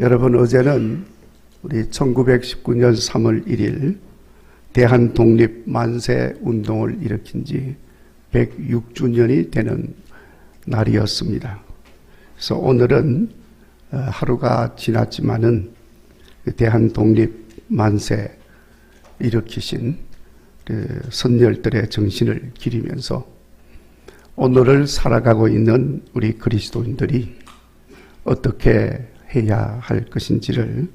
여러분 어제는 우리 1919년 3월 1일 대한 독립 만세 운동을 일으킨 지 106주년이 되는 날이었습니다. 그래서 오늘은 어, 하루가 지났지만은 그 대한 독립 만세 일으키신 그 선열들의 정신을 기리면서 오늘을 살아가고 있는 우리 그리스도인들이 어떻게 해야 할 것인지를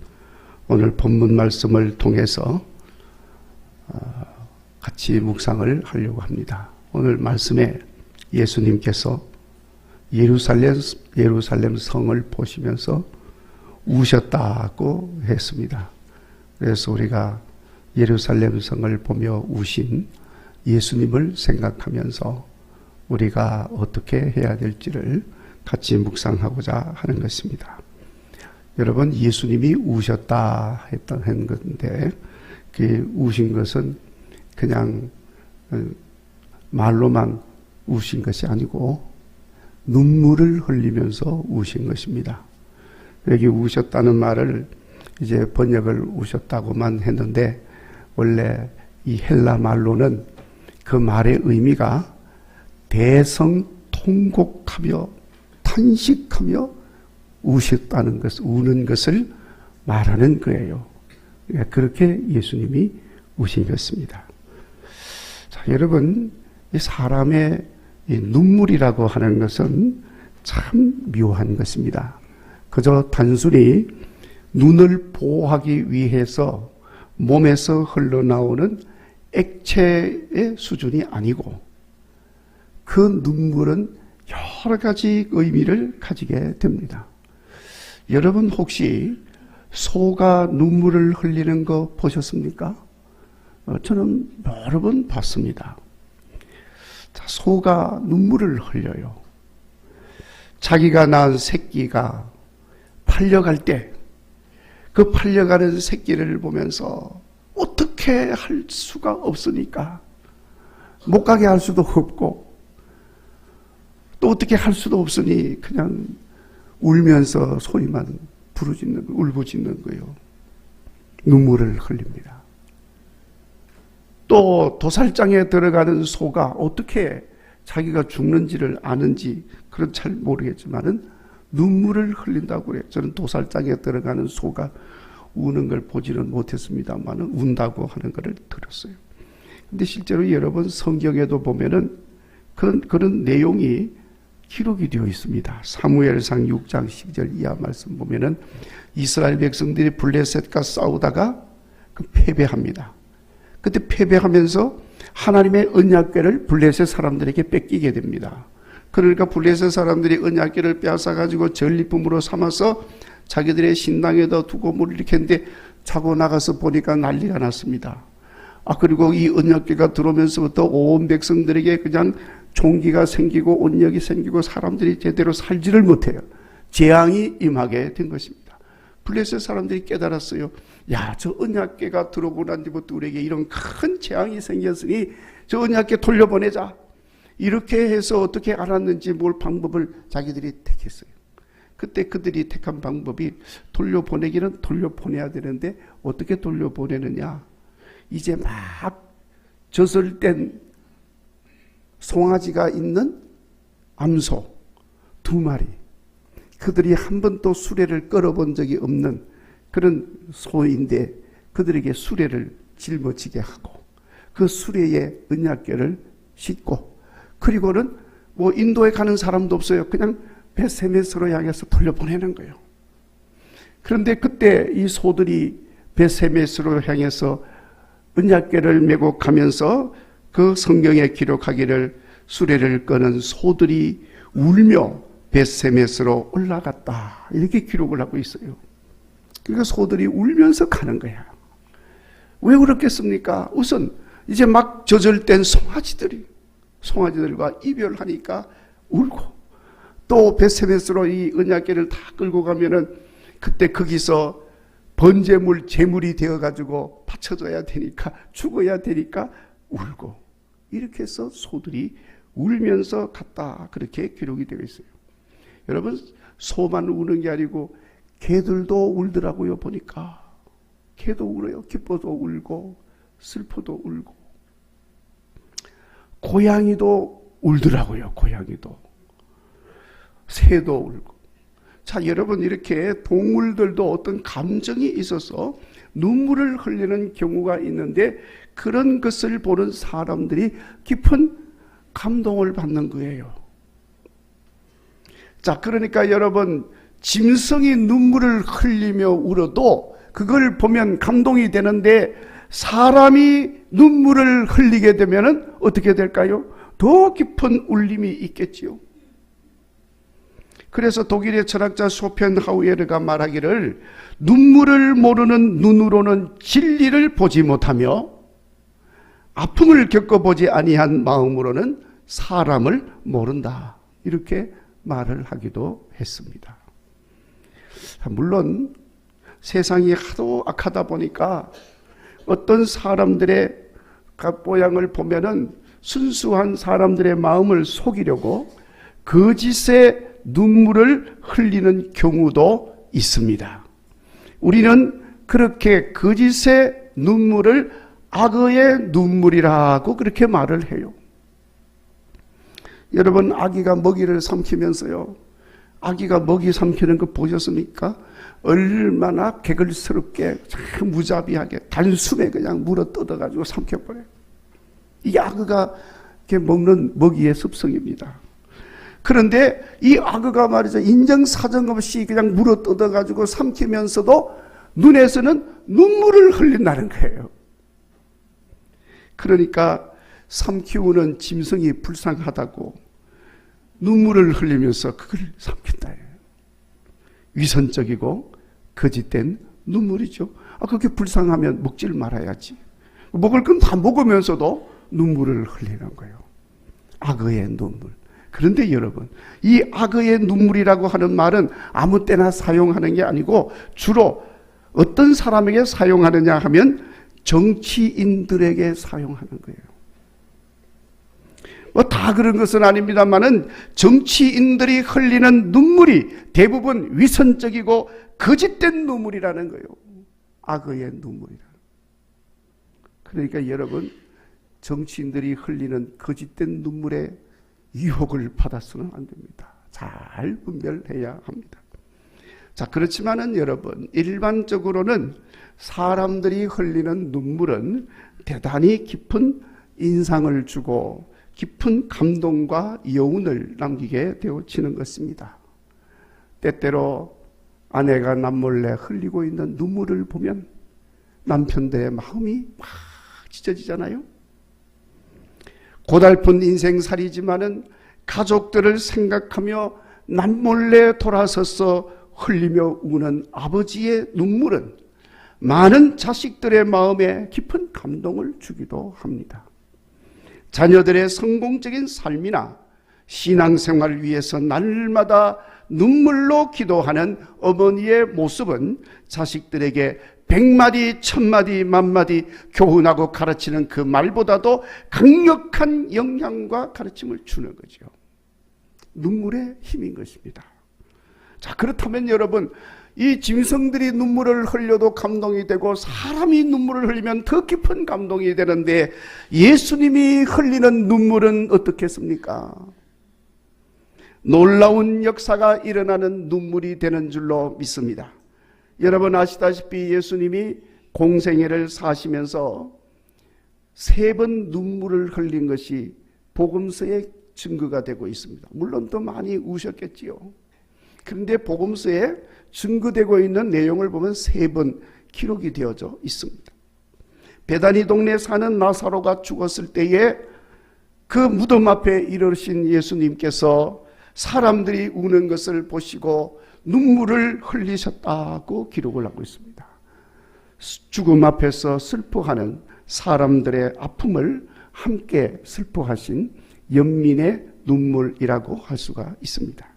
오늘 본문 말씀을 통해서 어, 같이 묵상을 하려고 합니다. 오늘 말씀에 예수님께서 예루살렘 예루살렘 성을 보시면서 우셨다고 했습니다. 그래서 우리가 예루살렘 성을 보며 우신 예수님을 생각하면서 우리가 어떻게 해야 될지를 같이 묵상하고자 하는 것입니다. 여러분 예수님이 우셨다 했던 한 건데 그 우신 것은 그냥 어, 말로만 우신 것이 아니고 눈물을 흘리면서 우신 것입니다. 여기 우셨다는 말을 이제 번역을 우셨다고만 했는데 원래 이 헬라 말로는 그 말의 의미가 대성 통곡하며 탄식하며 우셨다는 것, 우는 것을 말하는 거예요. 그렇게 예수님이 우신 것입니다. 자, 여러분, 이 사람의 이 눈물이라고 하는 것은 참 묘한 것입니다. 그저 단순히 눈을 보호하기 위해서 몸에서 흘러나오는 액체의 수준이 아니고 그 눈물은 여러 가지 의미를 가지게 됩니다. 여러분 혹시 소가 눈물을 흘리는 거 보셨습니까? 어, 저는 여러 번 봤습니다. 자, 소가 눈물을 흘려요. 자기가 낳은 새끼가 팔려갈 때, 그 팔려가는 새끼를 보면서 어떻게 할 수가 없으니까, 못 가게 할 수도 없고, 또 어떻게 할 수도 없으니 그냥 울면서 소리만 부르짖는, 울부짖는 거예요. 눈물을 흘립니다. 또 도살장에 들어가는 소가 어떻게 자기가 죽는지를 아는지 그런 잘 모르겠지만은 눈물을 흘린다고 그래요. 저는 도살장에 들어가는 소가 우는 걸 보지는 못했습니다만은 운다고 하는 것을 들었어요. 근데 실제로 여러분 성경에도 보면은 그런, 그런 내용이 기록이 되어 있습니다. 사무엘상 6장 12절 이하 말씀 보면은 이스라엘 백성들이 블레셋과 싸우다가 그 패배합니다. 그때 패배하면서 하나님의 언약궤를 블레셋 사람들에게 뺏기게 됩니다. 그러니까 블레셋 사람들이 언약궤를 빼앗아 가지고 전리품으로 삼아서 자기들의 신당에다 두고 뭘 이렇게 했는데 자고 나가서 보니까 난리가 났습니다. 아 그리고 이 언약궤가 들어오면서부터 온 백성들에게 그냥 종기가 생기고 온역이 생기고 사람들이 제대로 살지를 못해요. 재앙이 임하게 된 것입니다. 블레셋 사람들이 깨달았어요. 야, 저 언약계가 들어오고 난 뒤부터 우리에게 이런 큰 재앙이 생겼으니 저 언약계 돌려보내자. 이렇게 해서 어떻게 알았는지 뭘 방법을 자기들이 택했어요. 그때 그들이 택한 방법이 돌려보내기는 돌려보내야 되는데 어떻게 돌려보내느냐. 이제 막 젖을 땐 송아지가 있는 암소 두 마리. 그들이 한 번도 수레를 끌어본 적이 없는 그런 소인데 그들에게 수레를 짊어지게 하고 그 수레에 은약계를 싣고 그리고는 뭐 인도에 가는 사람도 없어요. 그냥 베세메스로 향해서 돌려보내는 거예요. 그런데 그때 이 소들이 베세메스로 향해서 은약계를 메고 가면서 그 성경에 기록하기를 수레를 끄는 소들이 울며 베세메스로 올라갔다. 이렇게 기록을 하고 있어요. 그러니까 소들이 울면서 가는 거야. 왜 그렇겠습니까? 우선 이제 막땐 송아지들이 송아지들과 이별하니까 울고 또 베세메스로 이 은약계를 다 끌고 가면은 그때 거기서 번제물 제물이 되어 가지고 바쳐줘야 되니까 죽어야 되니까 울고 이렇게 해서 소들이 울면서 갔다 그렇게 기록이 되어 있어요. 여러분 소만 우는 게 아니고 개들도 울더라고요, 보니까. 개도 울어요. 기뻐도 울고, 슬퍼도 울고. 고양이도 울더라고요, 고양이도. 새도 울고. 자, 여러분, 이렇게 동물들도 어떤 감정이 있어서 눈물을 흘리는 경우가 있는데 그런 것을 보는 사람들이 깊은 감동을 받는 거예요. 자, 그러니까 여러분, 짐승이 눈물을 흘리며 울어도 그걸 보면 감동이 되는데 사람이 눈물을 흘리게 되면 어떻게 될까요? 더 깊은 울림이 있겠지요. 그래서 독일의 철학자 쇼펜하우에르가 말하기를 눈물을 모르는 눈으로는 진리를 보지 못하며 아픔을 겪어보지 아니한 마음으로는 사람을 모른다. 이렇게 말을 하기도 했습니다. 물론 세상이 하도 악하다 보니까 어떤 사람들의 모양을 보면은 순수한 사람들의 마음을 속이려고 거짓의 눈물을 흘리는 경우도 있습니다. 우리는 그렇게 거짓의 눈물을 악의 눈물이라고 그렇게 말을 해요. 여러분, 아기가 먹이를 삼키면서요. 아기가 먹이 삼키는 거 보셨습니까? 얼마나 개걸스럽게 참 무자비하게 단숨에 그냥 물어 뜯어가지고 삼켜버려요. 이게 악어가 먹는 먹이의 습성입니다. 그런데 이 악어가 말이죠. 인정사정 없이 그냥 물어 뜯어가지고 삼키면서도 눈에서는 눈물을 흘린다는 거예요. 그러니까 삼키우는 짐승이 불쌍하다고 눈물을 흘리면서 그걸 삼킨다. 위선적이고 거짓된 눈물이죠. 아, 그렇게 불쌍하면 먹지를 말아야지. 먹을 건 다 먹으면서도 눈물을 흘리는 거예요. 악어의 눈물. 그런데 여러분, 이 악어의 눈물이라고 하는 말은 아무 때나 사용하는 게 아니고 주로 어떤 사람에게 사용하느냐 하면 정치인들에게 사용하는 거예요. 뭐 다 그런 것은 아닙니다만은 정치인들이 흘리는 눈물이 대부분 위선적이고 거짓된 눈물이라는 거예요. 악어의 눈물이라. 그러니까 여러분 정치인들이 흘리는 거짓된 눈물에 유혹을 받아서는 안 됩니다. 잘 분별해야 합니다. 자, 그렇지만은 여러분, 일반적으로는 사람들이 흘리는 눈물은 대단히 깊은 인상을 주고 깊은 감동과 여운을 남기게 되어지는 것입니다. 때때로 아내가 남몰래 흘리고 있는 눈물을 보면 남편들의 마음이 막 찢어지잖아요. 고달픈 인생살이지만은 가족들을 생각하며 남몰래 돌아서서 흘리며 우는 아버지의 눈물은 많은 자식들의 마음에 깊은 감동을 주기도 합니다. 자녀들의 성공적인 삶이나 신앙생활을 위해서 날마다 눈물로 기도하는 어머니의 모습은 자식들에게 백마디, 천마디, 만마디 교훈하고 가르치는 그 말보다도 강력한 영향과 가르침을 주는 거죠. 눈물의 힘인 것입니다. 자, 그렇다면 여러분, 이 짐승들이 눈물을 흘려도 감동이 되고 사람이 눈물을 흘리면 더 깊은 감동이 되는데 예수님이 흘리는 눈물은 어떻겠습니까? 놀라운 역사가 일어나는 눈물이 되는 줄로 믿습니다. 여러분 아시다시피 예수님이 공생애를 사시면서 세 번 눈물을 흘린 것이 복음서의 증거가 되고 있습니다. 물론 더 많이 우셨겠지요. 그런데 복음서에 증거되고 있는 내용을 보면 세 번 기록이 되어져 있습니다. 베다니 동네 사는 나사로가 죽었을 때에 그 무덤 앞에 이르신 예수님께서 사람들이 우는 것을 보시고 눈물을 흘리셨다고 기록을 하고 있습니다. 죽음 앞에서 슬퍼하는 사람들의 아픔을 함께 슬퍼하신 연민의 눈물이라고 할 수가 있습니다.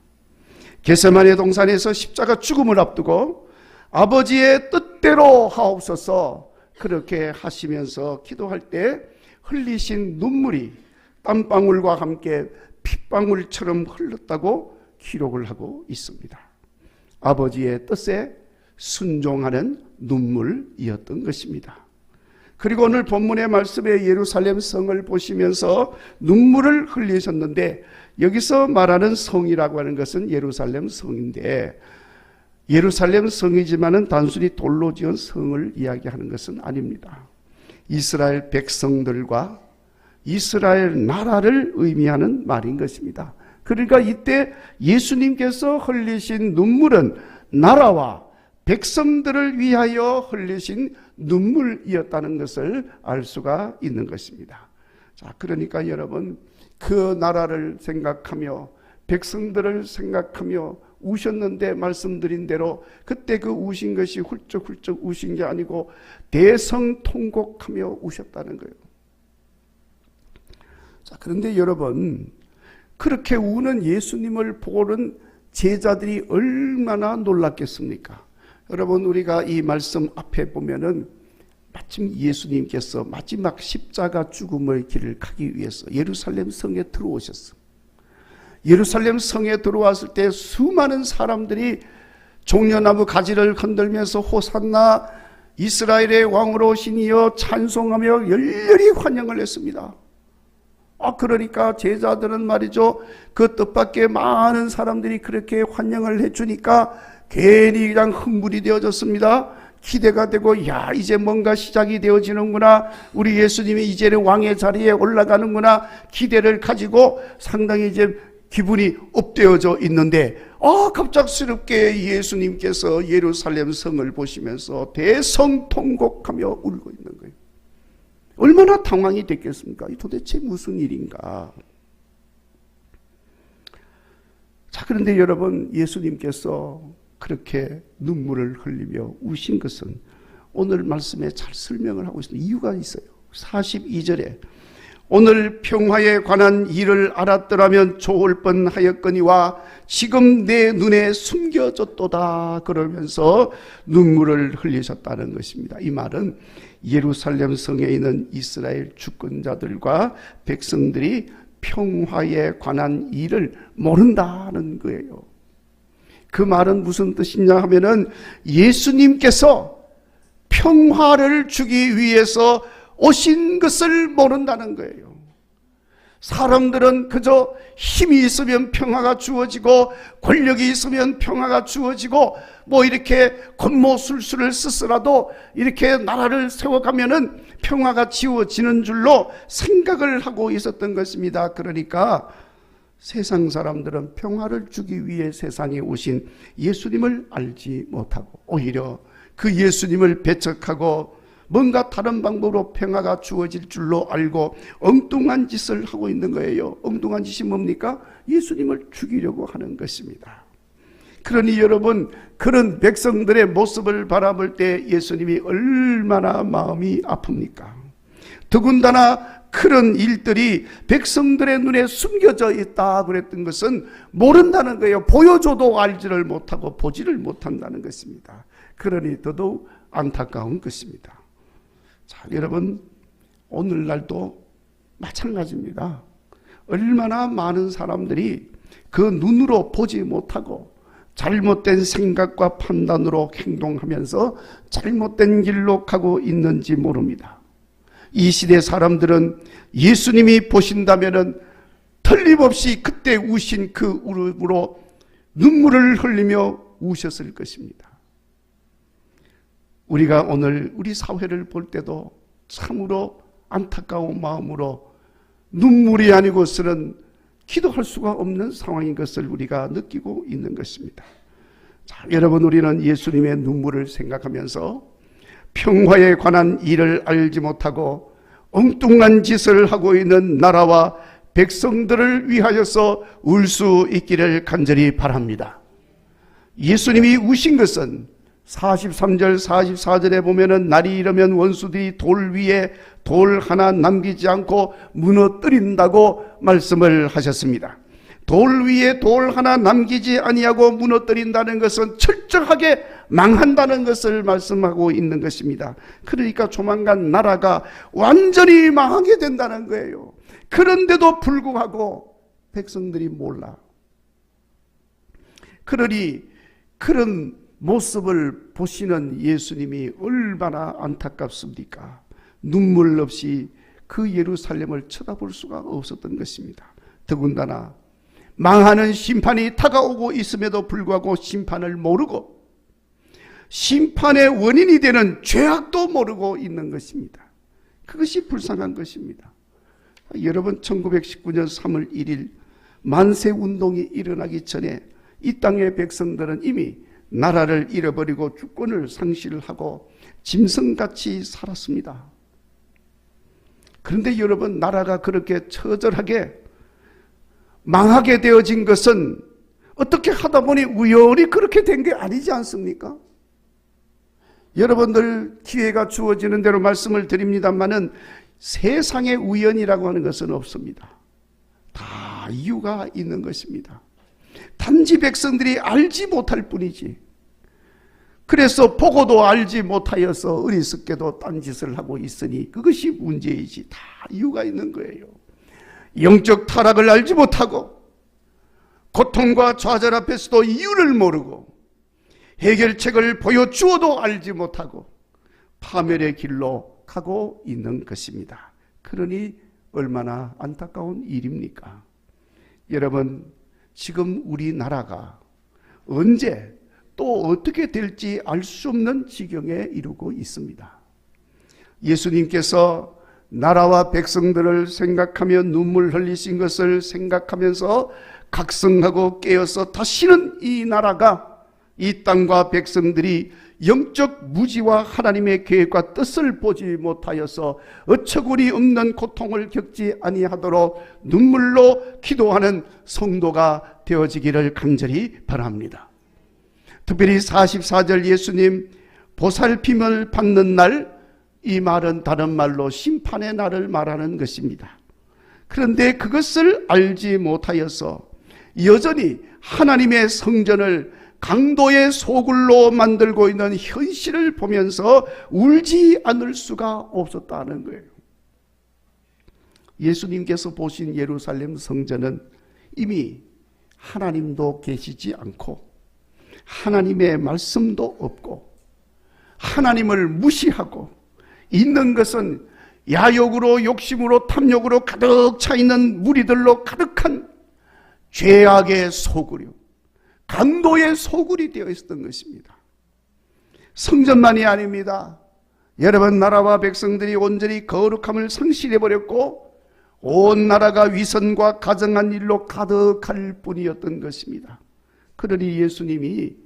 게세마네 동산에서 십자가 죽음을 앞두고 아버지의 뜻대로 하옵소서 그렇게 하시면서 기도할 때 흘리신 눈물이 땀방울과 함께 핏방울처럼 흘렀다고 기록을 하고 있습니다. 아버지의 뜻에 순종하는 눈물이었던 것입니다. 그리고 오늘 본문의 말씀에 예루살렘 성을 보시면서 눈물을 흘리셨는데 여기서 말하는 성이라고 하는 것은 예루살렘 성인데 예루살렘 성이지만은 단순히 돌로 지은 성을 이야기하는 것은 아닙니다. 이스라엘 백성들과 이스라엘 나라를 의미하는 말인 것입니다. 그러니까 이때 예수님께서 흘리신 눈물은 나라와 백성들을 위하여 흘리신 눈물이었다는 것을 알 수가 있는 것입니다. 자, 그러니까 여러분 그 나라를 생각하며 백성들을 생각하며 우셨는데 말씀드린 대로 그때 그 우신 것이 훌쩍훌쩍 우신 게 아니고 대성통곡하며 우셨다는 거예요. 자, 그런데 여러분 그렇게 우는 예수님을 보는 제자들이 얼마나 놀랐겠습니까? 여러분 우리가 이 말씀 앞에 보면은 마침 예수님께서 마지막 십자가 죽음의 길을 가기 위해서 예루살렘 성에 들어오셨어. 예루살렘 성에 들어왔을 때 수많은 사람들이 종려나무 가지를 흔들면서 호산나 이스라엘의 왕으로 오시니여 찬송하며 열렬히 환영을 했습니다. 아, 그러니까 제자들은 말이죠. 그 뜻밖의 많은 사람들이 그렇게 환영을 해주니까 괜히 그냥 흥분이 되어졌습니다. 기대가 되고, 야, 이제 뭔가 시작이 되어지는구나. 우리 예수님이 이제는 왕의 자리에 올라가는구나. 기대를 가지고 상당히 이제 기분이 업되어져 있는데, 아, 갑작스럽게 예수님께서 예루살렘 성을 보시면서 대성통곡하며 울고 있는 거예요. 얼마나 당황이 됐겠습니까? 이 도대체 무슨 일인가? 자, 그런데 여러분, 예수님께서 그렇게 눈물을 흘리며 우신 것은 오늘 말씀에 잘 설명을 하고 있습니다. 이유가 있어요. 42절에 오늘 평화에 관한 일을 알았더라면 좋을 뻔하였거니와 지금 내 눈에 숨겨졌도다 그러면서 눈물을 흘리셨다는 것입니다. 이 말은 예루살렘 성에 있는 이스라엘 주권자들과 백성들이 평화에 관한 일을 모른다는 거예요. 그 말은 무슨 뜻이냐 하면은 예수님께서 평화를 주기 위해서 오신 것을 모른다는 거예요. 사람들은 그저 힘이 있으면 평화가 주어지고 권력이 있으면 평화가 주어지고 뭐 이렇게 권모술수를 쓰더라도 이렇게 나라를 세워가면은 평화가 지워지는 줄로 생각을 하고 있었던 것입니다. 그러니까 세상 사람들은 평화를 주기 위해 세상에 오신 예수님을 알지 못하고 오히려 그 예수님을 배척하고 뭔가 다른 방법으로 평화가 주어질 줄로 알고 엉뚱한 짓을 하고 있는 거예요. 엉뚱한 짓이 뭡니까? 예수님을 죽이려고 하는 것입니다. 그러니 여러분, 그런 백성들의 모습을 바라볼 때 예수님이 얼마나 마음이 아픕니까? 더군다나 그런 일들이 백성들의 눈에 숨겨져 있다 그랬던 것은 모른다는 거예요. 보여줘도 알지를 못하고 보지를 못한다는 것입니다. 그러니 더더욱 안타까운 것입니다. 자, 여러분, 오늘날도 마찬가지입니다. 얼마나 많은 사람들이 그 눈으로 보지 못하고 잘못된 생각과 판단으로 행동하면서 잘못된 길로 가고 있는지 모릅니다. 이 시대 사람들은 예수님이 보신다면은 틀림없이 그때 우신 그 울음으로 눈물을 흘리며 우셨을 것입니다. 우리가 오늘 우리 사회를 볼 때도 참으로 안타까운 마음으로 눈물이 아니고서는 기도할 수가 없는 상황인 것을 우리가 느끼고 있는 것입니다. 자, 여러분 우리는 예수님의 눈물을 생각하면서 평화에 관한 일을 알지 못하고 엉뚱한 짓을 하고 있는 나라와 백성들을 위하여서 울 수 있기를 간절히 바랍니다. 예수님이 우신 것은 43절, 44절에 보면은 날이 이르면 원수들이 돌 위에 돌 하나 남기지 않고 무너뜨린다고 말씀을 하셨습니다. 돌 위에 돌 하나 남기지 아니하고 무너뜨린다는 것은 철저하게 망한다는 것을 말씀하고 있는 것입니다. 그러니까 조만간 나라가 완전히 망하게 된다는 거예요. 그런데도 불구하고 백성들이 몰라. 그러니 그런 모습을 보시는 예수님이 얼마나 안타깝습니까? 눈물 없이 그 예루살렘을 쳐다볼 수가 없었던 것입니다. 더군다나 망하는 심판이 다가오고 있음에도 불구하고 심판을 모르고 심판의 원인이 되는 죄악도 모르고 있는 것입니다. 그것이 불쌍한 것입니다. 여러분 1919년 3월 1일 만세 운동이 일어나기 전에 이 땅의 백성들은 이미 나라를 잃어버리고 주권을 상실하고 짐승같이 살았습니다. 그런데 여러분 나라가 그렇게 처절하게 망하게 되어진 것은 어떻게 하다 보니 우연히 그렇게 된 게 아니지 않습니까? 여러분들 기회가 주어지는 대로 말씀을 드립니다만은 세상의 우연이라고 하는 것은 없습니다. 다 이유가 있는 것입니다. 단지 백성들이 알지 못할 뿐이지. 그래서 보고도 알지 못하여서 어리석게도 딴짓을 하고 있으니 그것이 문제이지. 다 이유가 있는 거예요. 영적 타락을 알지 못하고 고통과 좌절 앞에서도 이유를 모르고 해결책을 보여주어도 알지 못하고 파멸의 길로 가고 있는 것입니다. 그러니 얼마나 안타까운 일입니까? 여러분, 지금 우리나라가 언제 또 어떻게 될지 알 수 없는 지경에 이르고 있습니다. 예수님께서 나라와 백성들을 생각하며 눈물 흘리신 것을 생각하면서 각성하고 깨어서 다시는 이 나라가 이 땅과 백성들이 영적 무지와 하나님의 계획과 뜻을 보지 못하여서 어처구니 없는 고통을 겪지 아니하도록 눈물로 기도하는 성도가 되어지기를 간절히 바랍니다. 특별히 44절 예수님 보살핌을 받는 날 이 말은 다른 말로 심판의 날을 말하는 것입니다. 그런데 그것을 알지 못하여서 여전히 하나님의 성전을 강도의 소굴로 만들고 있는 현실을 보면서 울지 않을 수가 없었다는 거예요. 예수님께서 보신 예루살렘 성전은 이미 하나님도 계시지 않고 하나님의 말씀도 없고 하나님을 무시하고 있는 것은 야욕으로 욕심으로 탐욕으로 가득 차 있는 무리들로 가득한 죄악의 소굴이요. 강도의 소굴이 되어 있었던 것입니다. 성전만이 아닙니다. 여러분 나라와 백성들이 온전히 거룩함을 상실해 버렸고 온 나라가 위선과 가정한 일로 가득할 뿐이었던 것입니다. 그러니 예수님이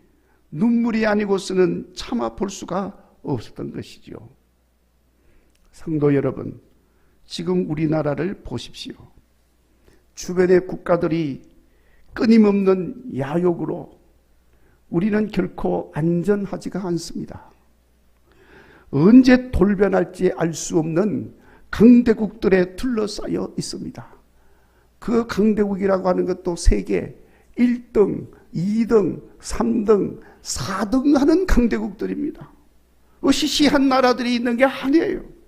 눈물이 아니고서는 참아 볼 수가 없었던 것이지요. 성도 여러분, 지금 우리나라를 보십시오. 주변의 국가들이 끊임없는 야욕으로 우리는 결코 안전하지가 않습니다. 언제 돌변할지 알 수 없는 강대국들에 둘러싸여 있습니다. 그 강대국이라고 하는 것도 세계 1등, 2등, 3등, 4등 하는 강대국들입니다. 시시한 나라들이 있는 게 아니에요.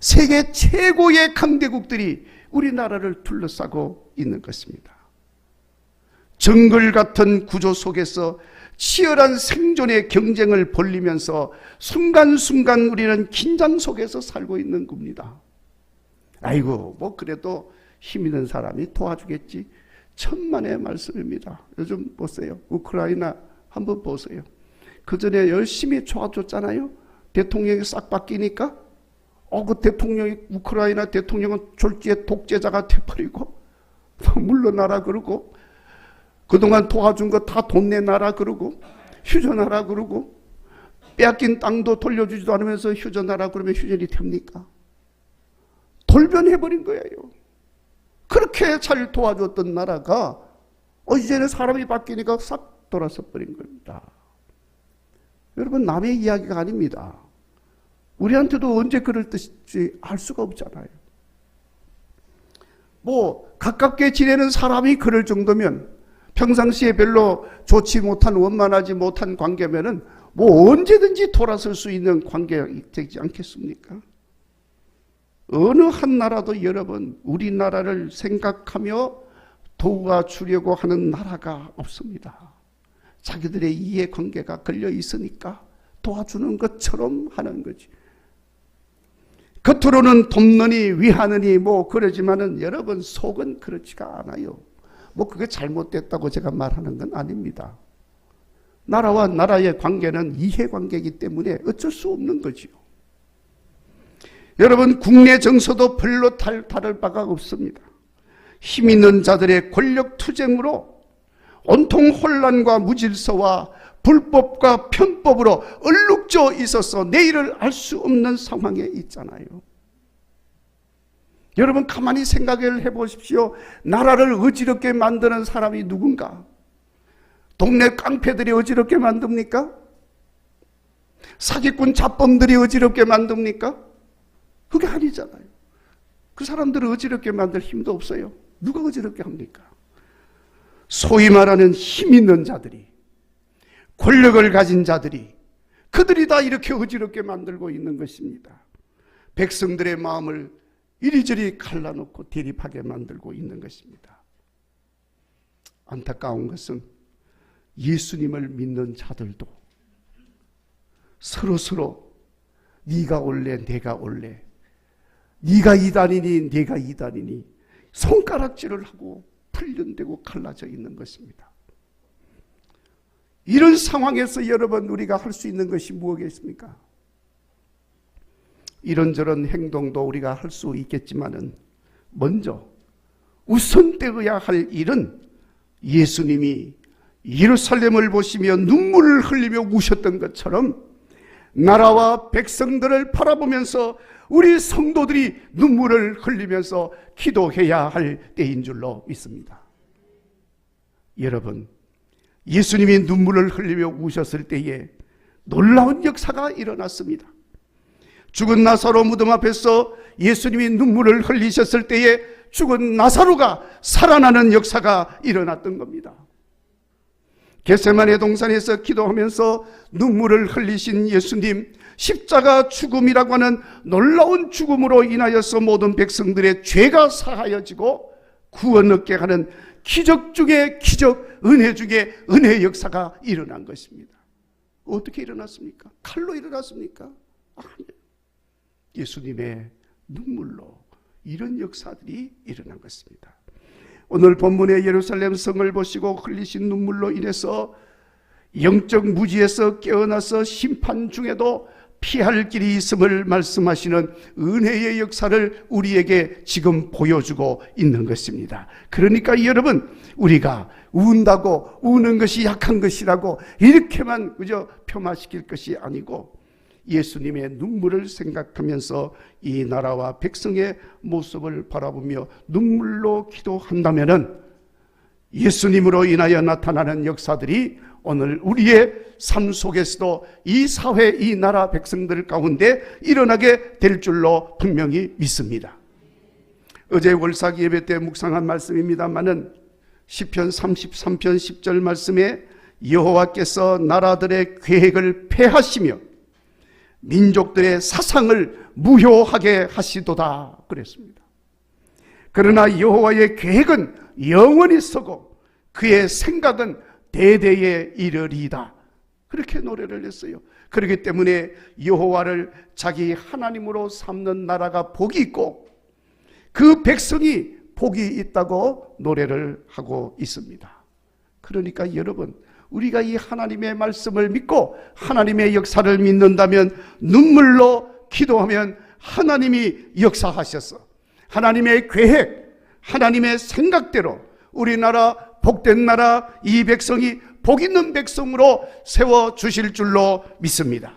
세계 최고의 강대국들이 우리나라를 둘러싸고 있는 것입니다. 정글 같은 구조 속에서 치열한 생존의 경쟁을 벌리면서 순간순간 우리는 긴장 속에서 살고 있는 겁니다. 아이고, 뭐 그래도 힘 있는 사람이 도와주겠지. 천만의 말씀입니다. 요즘 보세요. 우크라이나 한번 보세요. 그 전에 열심히 도와줬잖아요. 대통령이 싹 바뀌니까, 어, 그 대통령이, 우크라이나 대통령은 졸지에 독재자가 돼버리고, 물러나라 그러고, 그동안 도와준 거 다 돈 내놔라 그러고 휴전하라 그러고 빼앗긴 땅도 돌려주지도 않으면서 휴전하라 그러면 휴전이 됩니까? 돌변해버린 거예요. 그렇게 잘 도와줬던 나라가 어, 이제는 사람이 바뀌니까 싹 돌아서 버린 겁니다. 여러분 남의 이야기가 아닙니다. 우리한테도 언제 그럴 뜻인지 알 수가 없잖아요. 뭐 가깝게 지내는 사람이 그럴 정도면 평상시에 별로 좋지 못한 원만하지 못한 관계면은 뭐 언제든지 돌아설 수 있는 관계가 되지 않겠습니까? 어느 한 나라도 여러분 우리나라를 생각하며 도와주려고 하는 나라가 없습니다. 자기들의 이해관계가 걸려 있으니까 도와주는 것처럼 하는 거지. 겉으로는 돕느니 위하느니 뭐 그러지만은 여러분 속은 그렇지가 않아요. 뭐 그게 잘못됐다고 제가 말하는 건 아닙니다. 나라와 나라의 관계는 이해관계이기 때문에 어쩔 수 없는 거지요. 여러분 국내 정서도 별로 달, 다를 바가 없습니다. 힘 있는 자들의 권력 투쟁으로 온통 혼란과 무질서와 불법과 편법으로 얼룩져 있어서 내일을 알 수 없는 상황에 있잖아요. 여러분 가만히 생각을 해보십시오. 나라를 어지럽게 만드는 사람이 누군가? 동네 깡패들이 어지럽게 만듭니까? 사기꾼 잡범들이 어지럽게 만듭니까? 그게 아니잖아요. 그 사람들을 어지럽게 만들 힘도 없어요. 누가 어지럽게 합니까? 소위 말하는 힘 있는 자들이, 권력을 가진 자들이, 그들이 다 이렇게 어지럽게 만들고 있는 것입니다. 백성들의 마음을 이리저리 갈라놓고 대립하게 만들고 있는 것입니다. 안타까운 것은 예수님을 믿는 자들도 서로 서로 네가 올래 내가 올래 네가 이단이니 내가 이단이니 손가락질을 하고 풀련되고 갈라져 있는 것입니다. 이런 상황에서 여러분 우리가 할 수 있는 것이 무엇이겠습니까? 이런저런 행동도 우리가 할 수 있겠지만은 먼저 우선 떼어야 할 일은 예수님이 예루살렘을 보시며 눈물을 흘리며 우셨던 것처럼 나라와 백성들을 바라보면서 우리 성도들이 눈물을 흘리면서 기도해야 할 때인 줄로 믿습니다. 여러분, 예수님이 눈물을 흘리며 우셨을 때에 놀라운 역사가 일어났습니다. 죽은 나사로 무덤 앞에서 예수님이 눈물을 흘리셨을 때에 죽은 나사로가 살아나는 역사가 일어났던 겁니다. 겟세마네 동산에서 기도하면서 눈물을 흘리신 예수님 십자가 죽음이라고 하는 놀라운 죽음으로 인하여서 모든 백성들의 죄가 사하여지고 구원 얻게 하는 기적 중에 기적, 은혜 중에 은혜 역사가 일어난 것입니다. 어떻게 일어났습니까? 칼로 일어났습니까? 아니요. 예수님의 눈물로 이런 역사들이 일어난 것입니다. 오늘 본문의 예루살렘 성을 보시고 흘리신 눈물로 인해서 영적 무지에서 깨어나서 심판 중에도 피할 길이 있음을 말씀하시는 은혜의 역사를 우리에게 지금 보여주고 있는 것입니다. 그러니까 여러분, 우리가 운다고 우는 것이 약한 것이라고 이렇게만 그저 폄하시킬 것이 아니고 예수님의 눈물을 생각하면서 이 나라와 백성의 모습을 바라보며 눈물로 기도한다면은 예수님으로 인하여 나타나는 역사들이 오늘 우리의 삶 속에서도 이 사회, 이 나라 백성들 가운데 일어나게 될 줄로 분명히 믿습니다. 어제 월삭 예배 때 묵상한 말씀입니다만은 시편 33편 10절 말씀에 여호와께서 나라들의 계획을 폐하시며 민족들의 사상을 무효하게 하시도다 그랬습니다. 그러나 여호와의 계획은 영원히 서고 그의 생각은 대대에 이르리다. 그렇게 노래를 했어요. 그렇기 때문에 여호와를 자기 하나님으로 삼는 나라가 복이 있고 그 백성이 복이 있다고 노래를 하고 있습니다. 그러니까 여러분 우리가 이 하나님의 말씀을 믿고 하나님의 역사를 믿는다면 눈물로 기도하면 하나님이 역사하셔서 하나님의 계획, 하나님의 생각대로 우리나라 복된 나라 이 백성이 복 있는 백성으로 세워 주실 줄로 믿습니다.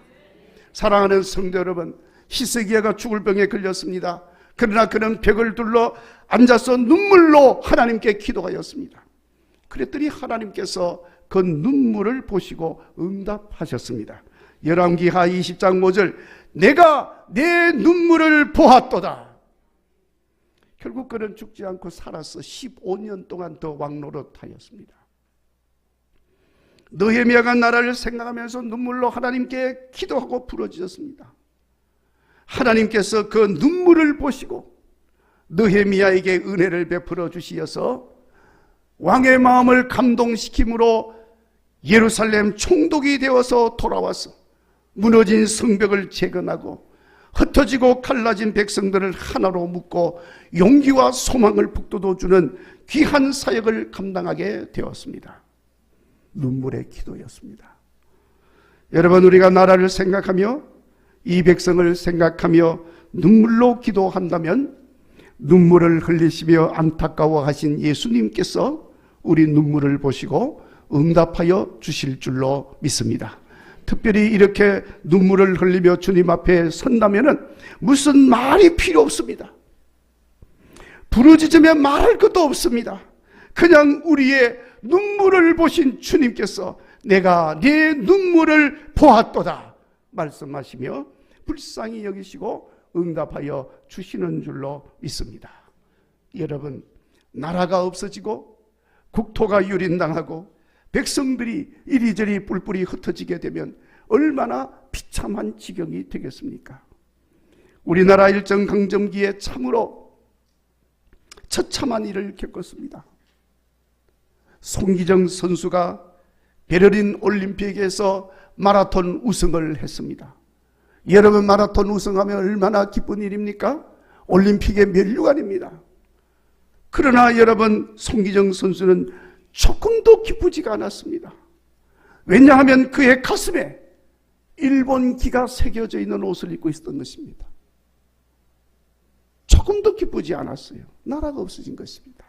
사랑하는 성도 여러분, 히스기야가 죽을 병에 걸렸습니다. 그러나 그는 벽을 둘러 앉아서 눈물로 하나님께 기도하였습니다. 그랬더니 하나님께서 그 눈물을 보시고 응답하셨습니다. 열왕기하 20장 5절 내가 내 눈물을 보았도다. 결국 그는 죽지 않고 살아서 15년 동안 더 왕노릇 하였습니다. 느헤미야가 나라를 생각하면서 눈물로 하나님께 기도하고 부러지셨습니다. 하나님께서 그 눈물을 보시고 느헤미야에게 은혜를 베풀어 주시어서 왕의 마음을 감동시킴으로 예루살렘 총독이 되어서 돌아와서 무너진 성벽을 재건하고 흩어지고 갈라진 백성들을 하나로 묶고 용기와 소망을 북돋워 주는 귀한 사역을 감당하게 되었습니다. 눈물의 기도였습니다. 여러분 우리가 나라를 생각하며 이 백성을 생각하며 눈물로 기도한다면 눈물을 흘리시며 안타까워하신 예수님께서 우리 눈물을 보시고 응답하여 주실 줄로 믿습니다. 특별히 이렇게 눈물을 흘리며 주님 앞에 선다면은 무슨 말이 필요 없습니다. 부르짖으며 말할 것도 없습니다. 그냥 우리의 눈물을 보신 주님께서 내가 네 눈물을 보았도다 말씀하시며 불쌍히 여기시고 응답하여 주시는 줄로 믿습니다. 여러분, 나라가 없어지고 국토가 유린당하고 백성들이 이리저리 뿔뿔이 흩어지게 되면 얼마나 비참한 지경이 되겠습니까? 우리나라 일정 강점기에 참으로 처참한 일을 겪었습니다. 송기정 선수가 베를린 올림픽에서 마라톤 우승을 했습니다. 여러분 마라톤 우승하면 얼마나 기쁜 일입니까? 올림픽의 면류관입니다. 그러나 여러분 송기정 선수는 조금도 기쁘지가 않았습니다. 왜냐하면 그의 가슴에 일본 기가 새겨져 있는 옷을 입고 있었던 것입니다. 조금도 기쁘지 않았어요. 나라가 없어진 것입니다.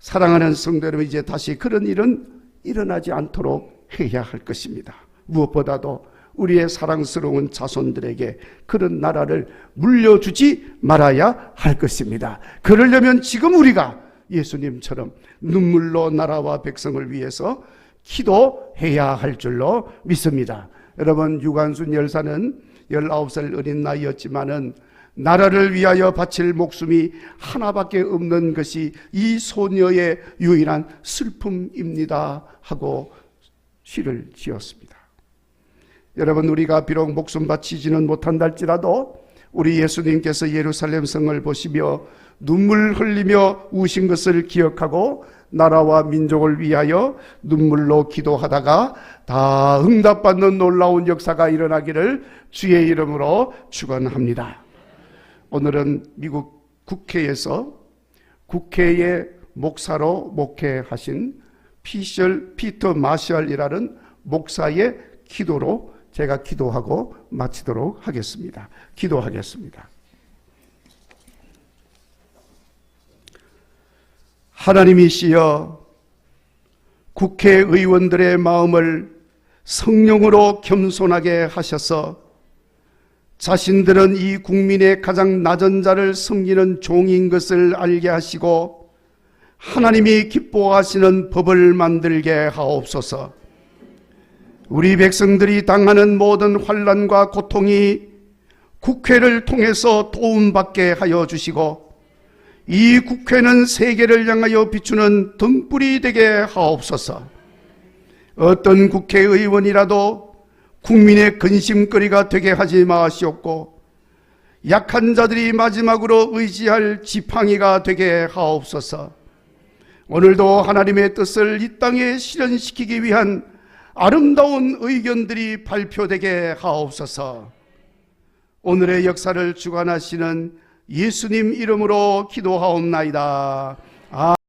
사랑하는 성도 여러분, 이제 다시 그런 일은 일어나지 않도록 해야 할 것입니다. 무엇보다도 우리의 사랑스러운 자손들에게 그런 나라를 물려주지 말아야 할 것입니다. 그러려면 지금 우리가 예수님처럼 눈물로 나라와 백성을 위해서 기도해야 할 줄로 믿습니다. 여러분, 유관순 열사는 19살 어린 나이였지만은 나라를 위하여 바칠 목숨이 하나밖에 없는 것이 이 소녀의 유일한 슬픔입니다. 하고 시를 지었습니다. 여러분, 우리가 비록 목숨 바치지는 못한다 할지라도 우리 예수님께서 예루살렘 성을 보시며 눈물 흘리며 우신 것을 기억하고 나라와 민족을 위하여 눈물로 기도하다가 다 응답받는 놀라운 역사가 일어나기를 주의 이름으로 축원합니다. 오늘은 미국 국회에서 국회의 목사로 목회하신 피셜 피터 마셜이라는 목사의 기도로 제가 기도하고 마치도록 하겠습니다. 기도하겠습니다. 하나님이시여 국회의원들의 마음을 성령으로 겸손하게 하셔서 자신들은 이 국민의 가장 낮은 자를 섬기는 종인 것을 알게 하시고 하나님이 기뻐하시는 법을 만들게 하옵소서. 우리 백성들이 당하는 모든 환란과 고통이 국회를 통해서 도움받게 하여 주시고 이 국회는 세계를 향하여 비추는 등불이 되게 하옵소서. 어떤 국회의원이라도 국민의 근심거리가 되게 하지 마시옵고 약한 자들이 마지막으로 의지할 지팡이가 되게 하옵소서. 오늘도 하나님의 뜻을 이 땅에 실현시키기 위한 아름다운 의견들이 발표되게 하옵소서. 오늘의 역사를 주관하시는 예수님 이름으로 기도하옵나이다.